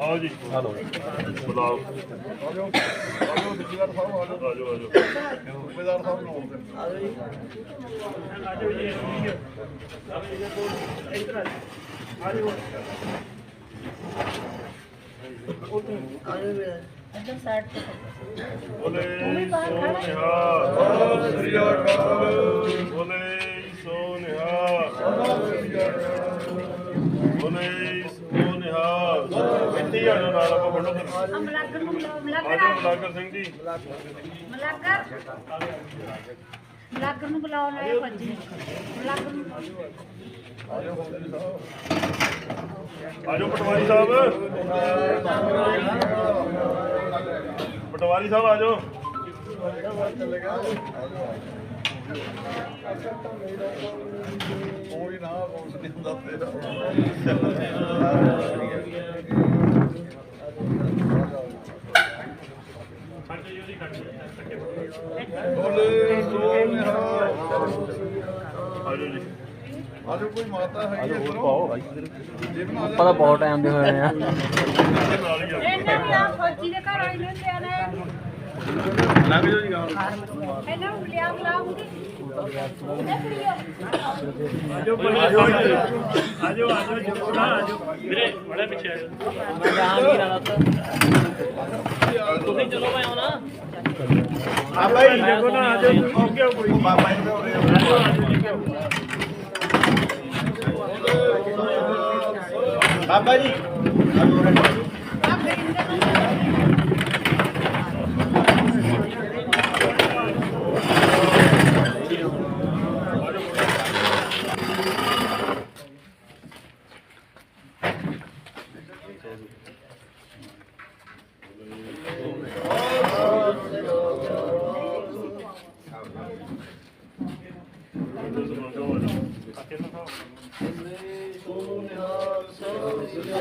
ਆਓ ਜੀ। ਹਲੋ। ਬੁਲਾਓ। ਆਜੋ ਆਜੋ ਸਿੱਧੀਦਾਰ ਸਾਹਿਬ ਆਜੋ ਆਜੋ ਆਜੋ ਸੂਬੇਦਾਰ ਸਾਹਿਬ ਨੂੰ ਇੱਧਰ ਸਾਈਡ ਤੇ। ਬੋਲੇ ਸੋਨਿਹਾ ਸਤਿ ਸ੍ਰੀ ਅਕਾਲ ਬੋਲੇ ਸੋਨਿਹਾ ਸਤਿ ਸ੍ਰੀ ਅਕਾਲ ਬੋਲੇ ਸੋਨਿਹਾ ਕਿੱਥੇ ਆ ਜੋ ਨਾਲ ਆਪਾਂ ਫੋਟੋ ਕਰਾਂਗੇ ਮਲਾਗਰ ਨੂੰ ਬੁਲਾਓ ਮਲਾਗਰ ਆਜੋ ਆ ਮਲਾਕਰ ਸਿੰਘ ਜੀ। ਮਲਾਗਰ ਮਲਾਗਰ ਨੂੰ ਬੁਲਾਓ ਨਾ ਭੱਜੀ ਮਲਾਗਰ ਨੂੰ। ਆਜੋ ਪਟਵਾਰੀ ਸਾਹਿਬ। ਪਟਵਾਰੀ ਸਾਹਿਬ ਆਜੋ। ਕੋਈ ਨਾ ਬੋਲ ਨਹੀਂ ਹੁੰਦਾ ਤੇਰਾ ਬੋਲੇ ਸੋਨਿਹਾ ਆਜੋ ਜੀ ਆਜੋ ਕੋਈ ਮਾਤਾ ਹੈਗੀ ਇਧਰੋਂ। ਪਾਓ ਪਤਾ ਬਹੁਤ ਟਾਈਮ ਦੇ ਹੋਏ ਆ। ਹੀ ਆ ਇਹਨਾਂ ਨੂੰ ਆ ਫੌਜੀ ਦੇ ਘਰ ਆਈ ਨੂੰ ਲਿਆਣਾ ਲੱਗ ਜਾਓ ਜੀ ਗਾਲ ਇਹਨਾਂ ਨੂੰ ਲਿਆ ਬੁਲਾਉਂਗੀ ਇਹ ਕੁੜੀਓ ਆਜੋ ਆਜੋ ਜਪਨਾ ਆਜੋ ਵੀਰੇ ਬੜਾ ਪਿੱਛੇ ਆਜੋ। ਮੈਂ ਜਹਾਂਗੀਰ ਵਾਲਾ ਤਾਂ ਤੁਸੀਂ ਚਲੋ ਮੈਂ ਆਉਣਾ। ਬਾਬਾ ਜੀ ਦੇਖੋ ਨਾ ਆਜੋ। ਓਕੇ ਕੋਈ ਬਾਬਾ ਜੀ ਬਾਬਾ ਜੀ।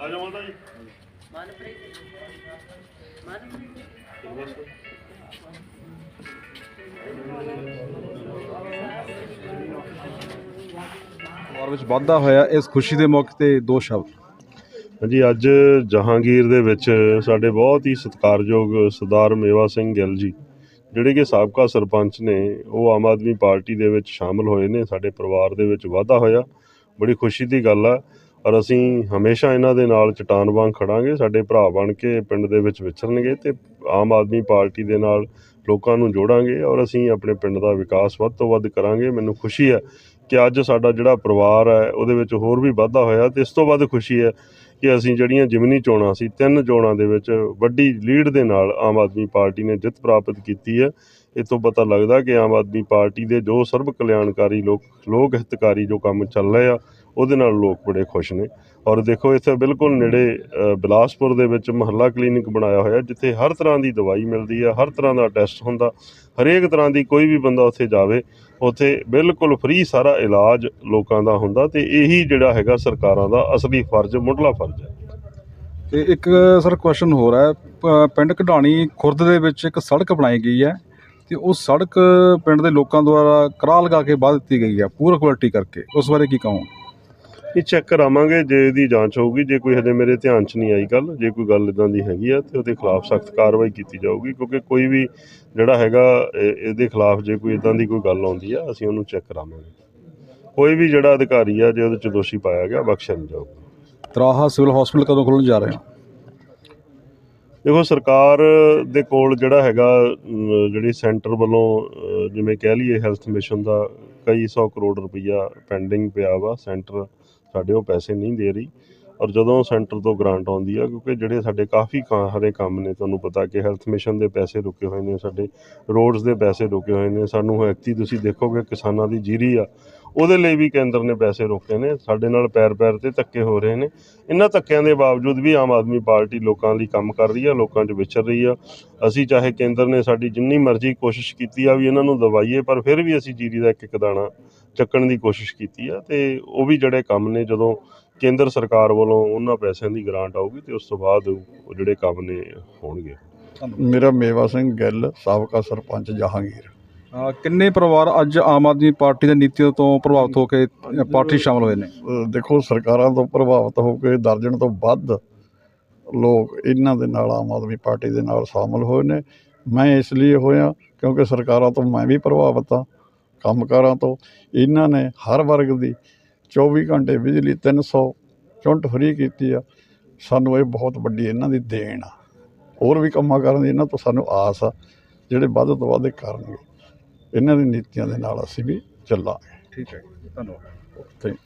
ਆਜੋ ਮਾਤਾ ਜੀ। ਔਰ ਵਿੱਚ ਵਾਧਾ ਹੋਇਆ, ਇਸ ਖੁਸ਼ੀ ਦੇ ਮੌਕੇ ਤੇ ਦੋ ਸ਼ਬਦ। ਹਾਂਜੀ, ਅੱਜ ਜਹਾਂਗੀਰ ਦੇ ਵਿੱਚ ਸਾਡੇ ਬਹੁਤ ਹੀ ਸਤਿਕਾਰਯੋਗ ਸਰਦਾਰ ਮੇਵਾ ਸਿੰਘ ਗਿੱਲ ਜੀ, ਜਿਹੜੇ ਕਿ ਸਾਬਕਾ ਸਰਪੰਚ ਨੇ, ਉਹ ਆਮ ਆਦਮੀ ਪਾਰਟੀ ਦੇ ਵਿੱਚ ਸ਼ਾਮਲ ਹੋਏ ਨੇ, ਸਾਡੇ ਪਰਿਵਾਰ ਦੇ ਵਿੱਚ ਵਾਧਾ ਹੋਇਆ। ਬੜੀ ਖੁਸ਼ੀ ਦੀ ਗੱਲ ਆ। ਔਰ ਅਸੀਂ ਹਮੇਸ਼ਾ ਇਹਨਾਂ ਦੇ ਨਾਲ ਚਟਾਨ ਵਾਂਗ ਖੜਾਂਗੇ, ਸਾਡੇ ਭਰਾ ਬਣ ਕੇ ਪਿੰਡ ਦੇ ਵਿੱਚ ਵਿਚਰਨਗੇ ਤੇ ਆਮ ਆਦਮੀ ਪਾਰਟੀ ਦੇ ਨਾਲ ਲੋਕਾਂ ਨੂੰ ਜੋੜਾਂਗੇ ਔਰ ਅਸੀਂ ਆਪਣੇ ਪਿੰਡ ਦਾ ਵਿਕਾਸ ਵੱਧ ਤੋਂ ਵੱਧ ਕਰਾਂਗੇ। ਮੈਨੂੰ ਖੁਸ਼ੀ ਹੈ ਕਿ ਅੱਜ ਸਾਡਾ ਜਿਹੜਾ ਪਰਿਵਾਰ ਹੈ, ਉਹਦੇ ਵਿੱਚ ਹੋਰ ਵੀ ਵਾਧਾ ਹੋਇਆ ਤੇ ਇਸ ਤੋਂ ਵੱਧ ਖੁਸ਼ੀ ਹੈ ਕਿ ਅਸੀਂ ਜਿਹੜੀਆਂ ਜਿਮਨੀ ਚੋਣਾਂ ਸੀ, ਤਿੰਨ ਚੋਣਾਂ ਦੇ ਵਿੱਚ ਵੱਡੀ ਲੀਡ ਦੇ ਨਾਲ ਆਮ ਆਦਮੀ ਪਾਰਟੀ ਨੇ ਜਿੱਤ ਪ੍ਰਾਪਤ ਕੀਤੀ ਹੈ। ਇਹ ਤੋਂ ਪਤਾ ਲੱਗਦਾ ਕਿ ਆਮ ਆਦਮੀ ਪਾਰਟੀ ਦੇ ਜੋ ਸਰਬ ਕਲਿਆਣਕਾਰੀ ਲੋਕ ਲੋਕ ਹਿਤਕਾਰੀ ਜੋ ਕੰਮ ਚੱਲ ਰਹੇ ਆ ਉਹਦੇ ਨਾਲ ਲੋਕ ਬੜੇ ਖੁਸ਼ ਨੇ। ਔਰ ਦੇਖੋ, ਇੱਥੇ ਬਿਲਕੁਲ ਨੇੜੇ ਬਿਲਾਸਪੁਰ ਦੇ ਵਿੱਚ ਮਹੱਲਾ ਕਲੀਨਿਕ ਬਣਾਇਆ ਹੋਇਆ। ਜਿੱਥੇ ਹਰ ਤਰ੍ਹਾਂ ਦੀ ਦਵਾਈ ਮਿਲਦੀ ਹੈ ਹਰ ਤਰ੍ਹਾਂ ਦਾ ਟੈਸਟ ਹੁੰਦਾ, ਹਰੇਕ ਤਰ੍ਹਾਂ ਦੀ ਕੋਈ ਵੀ ਬੰਦਾ ਉੱਥੇ ਜਾਵੇ, ਉੱਥੇ ਬਿਲਕੁਲ ਫ੍ਰੀ ਸਾਰਾ ਇਲਾਜ ਲੋਕਾਂ ਦਾ ਹੁੰਦਾ ਤੇ ਇਹੀ ਜਿਹੜਾ ਹੈਗਾ ਸਰਕਾਰਾਂ ਦਾ ਅਸਲੀ ਫਰਜ਼, ਮੁੱਢਲਾ ਫਰਜ਼ ਹੈ। ਤੇ ਇੱਕ, ਸਰ ਕੁਐਸਚਨ ਹੋਰ ਹੈ। ਪਿੰਡ ਕਢਾਣੀ ਖੁਰਦ ਦੇ ਵਿੱਚ ਇੱਕ ਸੜਕ ਬਣਾਈ ਗਈ ਹੈ ਤੇ ਉਹ ਸੜਕ ਪਿੰਡ ਦੇ ਲੋਕਾਂ ਦੁਆਰਾ ਕਰਾਹ ਲਗਾ ਕੇ ਬਾਹ ਦਿੱਤੀ ਗਈ ਹੈ ਪੂਰਾ ਕੁਆਲਿਟੀ ਕਰਕੇ। ਉਸ ਬਾਰੇ ਕੀ ਕਹੋ ਇਹ ਚੈੱਕ ਕਰਾਵਾਂਗੇ ਜੇ ਇਹਦੀ ਜਾਂਚ ਹੋਊਗੀ ਜੇ ਕੋਈ ਹਜੇ ਮੇਰੇ ਧਿਆਨ 'ਚ ਨਹੀਂ ਆਈ ਗੱਲ ਜੇ ਕੋਈ ਗੱਲ ਇਦਾਂ ਦੀ ਹੈਗੀ ਆ ਤੇ ਉਹਦੇ ਖਿਲਾਫ ਸਖਤ ਕਾਰਵਾਈ ਕੀਤੀ ਜਾਊਗੀ ਕਿਉਂਕਿ ਕੋਈ ਵੀ ਜਿਹੜਾ ਹੈਗਾ ਇਹ- ਇਹਦੇ ਖਿਲਾਫ ਜੇ ਕੋਈ ਇਦਾਂ ਦੀ ਕੋਈ ਗੱਲ ਆਉਂਦੀ ਆ ਅਸੀਂ ਉਹਨੂੰ ਚੈੱਕ ਕਰਾਵਾਂਗੇ। ਕੋਈ ਵੀ ਜਿਹੜਾ ਅਧਿਕਾਰੀ ਆ ਜੇ ਉਹਦੇ 'ਚ ਦੋਸ਼ੀ ਪਾਇਆ ਗਿਆ ਬਖਸ਼ਿਆ ਨਹੀਂ ਜਾਊਗਾ। ਤਰਾਹਾ ਸਿਵਲ ਹਸਪੀਟਲ ਕਦੋਂ ਖੁੱਲ੍ਹਣ ਜਾ ਰਹੇ ਹੋ ਦੇਖੋ ਸਰਕਾਰ ਦੇ ਕੋਲ ਜਿਹੜਾ ਹੈਗਾ ਜਿਹੜੀ ਸੈਂਟਰ ਵੱਲੋਂ ਜਿਵੇਂ ਕਹਿ ਲਈਏ ਹੈਲਥ ਮਿਸ਼ਨ ਦਾ ਕਈ ਸੌ ਕਰੋੜ ਰੁਪਈਆ ਪੈਂਡਿੰਗ ਪਿਆ ਵਾ ਸੈਂਟਰ ਸਾਡੇ ਉਹ ਪੈਸੇ ਨਹੀਂ ਦੇ ਰਹੀ। ਔਰ ਜਦੋਂ ਸੈਂਟਰ ਤੋਂ ਗ੍ਰਾਂਟ ਆਉਂਦੀ ਆ, ਕਿਉਂਕਿ ਜਿਹੜੇ ਸਾਡੇ ਕਾਫੀ ਕਾ- ਹਰੇ ਕੰਮ ਨੇ, ਤੁਹਾਨੂੰ ਪਤਾ ਕਿ ਹੈਲਥ ਮਿਸ਼ਨ ਦੇ ਪੈਸੇ ਰੁਕੇ ਹੋਏ ਨੇ, ਸਾਡੇ ਰੋਡਸ ਦੇ ਪੈਸੇ ਰੁਕੇ ਹੋਏ ਨੇ, ਸਾਨੂੰ ਐਕਤੀ ਤੁਸੀਂ ਦੇਖੋਗੇ, ਕਿਸਾਨਾਂ ਦੀ ਜੀਰੀ ਆ, ਉਹਦੇ ਲਈ ਵੀ ਕੇਂਦਰ ਨੇ ਪੈਸੇ ਰੋਕੇ ਨੇ, ਸਾਡੇ ਨਾਲ ਪੈਰ ਪੈਰ ਤੇ ਧੱਕੇ ਹੋ ਰਹੇ ਨੇ। ਇਹਨਾਂ ਧੱਕਿਆਂ ਦੇ ਬਾਵਜੂਦ ਵੀ ਆਮ ਆਦਮੀ ਪਾਰਟੀ ਲੋਕਾਂ ਲਈ ਕੰਮ ਕਰ ਰਹੀ ਆ, ਲੋਕਾਂ 'ਚ ਵਿਚਰ ਰਹੀ ਆ। ਅਸੀਂ ਚਾਹੇ ਕੇਂਦਰ ਨੇ ਸਾਡੀ ਜਿੰਨੀ ਮਰਜ਼ੀ ਕੋਸ਼ਿਸ਼ ਕੀਤੀ ਆ ਵੀ ਇਹਨਾਂ ਨੂੰ ਦਵਾਈਏ, ਪਰ ਫਿਰ ਵੀ ਅਸੀਂ ਜੀਰੀ ਦਾ ਇੱਕ ਇੱਕ ਦਾਣਾ ਚੱਕਣ ਦੀ ਕੋਸ਼ਿਸ਼ ਕੀਤੀ ਆ, ਤੇ ਉਹ ਵੀ ਜਿਹੜੇ ਕੰਮ ਨੇ, ਜਦੋਂ ਕੇਂਦਰ ਸਰਕਾਰ ਵੱਲੋਂ ਉਹਨਾਂ ਪੈਸਿਆਂ ਦੀ ਗ੍ਰਾਂਟ ਆਊਗੀ ਤੇ ਉਸ ਤੋਂ ਬਾਅਦ ਉਹ ਜਿਹੜੇ ਕੰਮ ਨੇ ਹੋਣਗੇ। ਮੇਰਾ ਮੇਵਾ ਸਿੰਘ ਗਿੱਲ ਸਾਬਕਾ ਸਰਪੰਚ ਜਹਾਂਗੀਰ। ਕਿੰਨੇ ਪਰਿਵਾਰ ਅੱਜ ਆਮ ਆਦਮੀ ਪਾਰਟੀ ਦੀ ਨੀਤੀਆਂ ਤੋਂ ਪ੍ਰਭਾਵਿਤ ਹੋ ਕੇ ਅ, ਪਾਰਟੀ 'ਚ ਸ਼ਾਮਲ ਹੋਏ ਨੇ? ਅਹ ਦੇਖੋ ਸਰਕਾਰਾਂ ਤੋਂ ਪ੍ਰਭਾਵਿਤ ਹੋ ਕੇ ਦਰਜਨ ਤੋਂ ਵੱਧ ਲੋਕ ਇਹਨਾਂ ਦੇ ਨਾਲ ਆਮ ਆਦਮੀ ਪਾਰਟੀ ਦੇ ਨਾਲ ਸ਼ਾਮਲ ਹੋਏ ਨੇ। ਮੈਂ ਇਸ ਲਈ ਹੋਇਆ ਕਿਉਂਕਿ ਸਰਕਾਰਾਂ ਤੋਂ ਮੈਂ ਵੀ ਪ੍ਰਭਾਵਿਤ ਹਾਂ ਕੰਮਕਾਰਾਂ ਤੋਂ। ਇਹਨਾਂ ਨੇ ਹਰ ਵਰਗ ਦੀ 24 ਘੰਟੇ ਬਿਜਲੀ 300 ਯੂਨਿਟ ਫਰੀ ਕੀਤੀ ਆ। ਸਾਨੂੰ ਇਹ ਬਹੁਤ ਵੱਡੀ ਇਹਨਾਂ ਦੀ ਦੇਣ ਆ। ਹੋਰ ਵੀ ਕੰਮਾਂ ਕਰਨ ਦੀ ਇਹਨਾਂ ਤੋਂ ਸਾਨੂੰ ਆਸ ਆ ਜਿਹੜੇ ਵੱਧ ਤੋਂ ਵੱਧ ਕਰਨਗੇ। ਇਹਨਾਂ ਦੀ ਨੀਤੀਆਂ ਦੇ ਨਾਲ ਅਸੀਂ ਵੀ ਚੱਲਾਂਗੇ। ਠੀਕ ਹੈ ਧੰਨਵਾਦ। ਥੈਂਕ